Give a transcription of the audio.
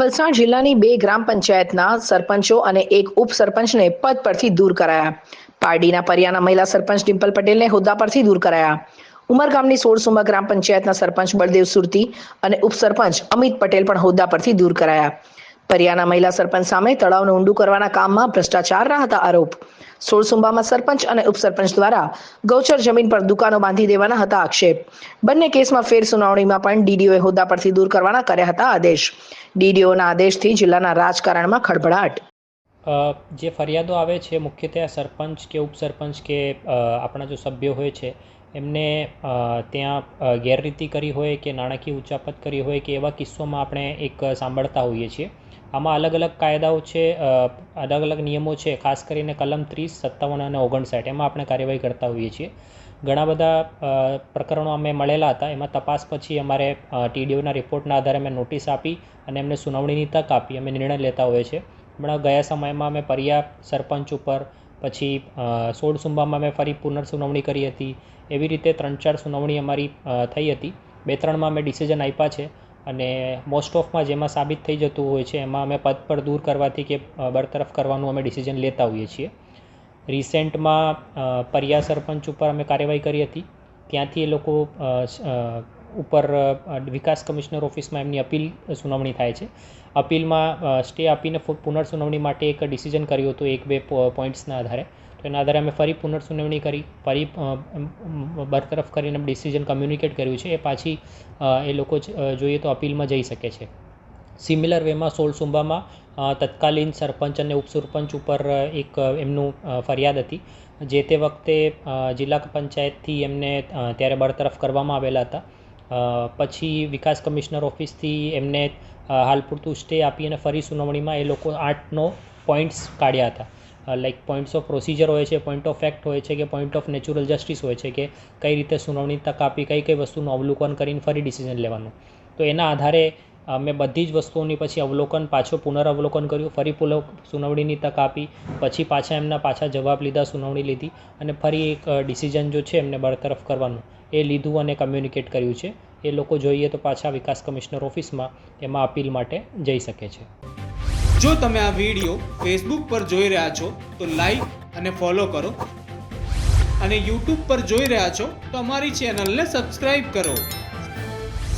વલસાડ જિલ્લાની બે ગ્રામ પંચાયતના સરપંચો અને એક ઉપસરપંચને પદ પરથી દૂર કરાયા. પારડીના પરિયાના મહિલા સરપંચ ડિમ્પલ પટેલને હોદ્દા પરથી દૂર કરાયા. ઉમર ગામની સોળસુંબા ગ્રામ પંચાયતના સરપંચ બળદેવ સુરતી અને ઉપસરપંચ અમિત પટેલ પણ હોદ્દા પરથી દૂર કરાયા. પરિયાના મહિલા સરપંચ સામે તળાવને ઊંડું કરવાના કામમાં ભ્રષ્ટાચારના હતા આરોપ. સોળસુંબામાં સરપંચ અને ઉપસરપંચ દ્વારા ગૌચર જમીન પર દુકાનો બાંધી દેવાના હતા આક્ષેપ. બંને કેસમાં ફેર સુનાવણીમાં પણ ડીડીઓએ હોદ્દા પરથી દૂર કરવાના કર્યા હતા આદેશ. ડીડીઓના આદેશથી જિલ્લાના રાજકારણમાં ખળભળાટ. જે ફરિયાદો આવે છે મુખ્યત્વે સરપંચ કે ઉપસરપંચ કે આપણા જો સભ્યો હોય છે એમને ત્યાં ગેરરીતિ કરી હોય કે નાણાકીય ઉચાપત કરી હોય કે એવા કિસ્સોમાં આપણે એક સાંભળતા હોઈએ છીએ. આમાં અલગ અલગ કાયદાઓ છે અલગ અલગ નિયમો છે, ખાસ કરીને કલમ ત્રીસ, સત્તાવન અને ઓગણસાઠ. એમાં આપણે કાર્યવાહી કરતા હોઈએ છીએ. ઘણા બધા પ્રકરણો અમે મળેલા હતા. એમાં તપાસ પછી અમારે ટીડીઓના રિપોર્ટના આધારે અમે નોટિસ આપી અને એમને સુનાવણીની તક આપી. અમે નિર્ણય લેતા હોઈએ છીએ. હમણાં ગયા સમયમાં અમે પરિયા સરપંચ ઉપર પછી સોળ સુંબામાં અમે ફરી પુનર્સુનાવણી કરી હતી. એવી રીતે ત્રણ ચાર સુનાવણી અમારી થઈ હતી. બે ત્રણમાં અમે ડિસિઝન આપ્યા છે અને મોસ્ટ ઓફમાં જેમાં સાબિત થઈ જતું હોય છે, એમાં અમે પદ પર દૂર કરવાથી કે બરતરફ કરવાનું અમે ડિસિઝન લેતા હોઈએ છીએ. રિસેન્ટમાં પરિયા સરપંચ ઉપર અમે કાર્યવાહી કરી હતી. ત્યાંથી એ લોકો ઉપર વિકાસ કમિશનર ઓફિસમાં એમની અપીલ સુનાવણી થાય છે. અપીલમાં સ્ટે આપીને પુનર્સુનાવણી માટે એક ડિસિઝન કર્યું હતું એક બે પોઈન્ટ્સના આધારે. તો એના આધારે અમે ફરી પુનર્સુનાવણી કરી, ફરી બરતરફ કરીને ડિસિઝન કમ્યુનિકેટ કર્યું છે. એ પાછી એ લોકો જોઈએ તો અપીલમાં જઈ શકે છે. સિમિલર વેમાં સોલસુંબામાં તત્કાલીન સરપંચ અને ઉપસરપંચ ઉપર એક એમનું ફરિયાદ હતી. જે તે વખતે જિલ્લા પંચાયતથી એમને ત્યારે બરતરફ કરવામાં આવેલા હતા. પછી વિકાસ કમિશનર ઓફિસથી એમને હાલ પૂરતું સ્ટે આપી અને ફરી સુનાવણીમાં એ લોકો આર્ટનો પોઈન્ટ્સ કાઢ્યા હતા. લાઈક પોઈન્ટ્સ ઓફ પ્રોસિજર હોય છે પોઈન્ટ ઓફ ફેક્ટ હોય છે કે પોઈન્ટ ઓફ નેચરલ જસ્ટિસ હોય છે કે કઈ રીતે સુનાવણી તક આપી કઈ કઈ વસ્તુનું અવલોકન કરીને ફરી ડિસિઝન લેવાનું. તો એના આધારે અમે બધી જ વસ્તુઓની પછી અવલોકન, પાછું પુનરાવલોકન કર્યું, ફરી પુલ, સુનાવણીની તક આપી, પછી પાછા એમના પાછા જવાબ લીધા, સુનાવણી લીધી અને ફરી એક ડિસિઝન જો છે એમને બરતરફ કરવાનું, એ લીધું અને કમ્યુનિકેટ કર્યું છે. એ લોકો જોઈએ તો પાછા વિકાસ કમિશનર ઓફિસમાં એમાં અપીલ માટે જઈ શકે છે. જો તમે આ વીડિયો ફેસબુક પર જોઈ રહ્યા છો, તો લાઈક અને ફોલો કરો. અને યુટ્યુબ પર જોઈ રહ્યા છો, તો અમારી ચેનલને સબસ્ક્રાઈબ કરો.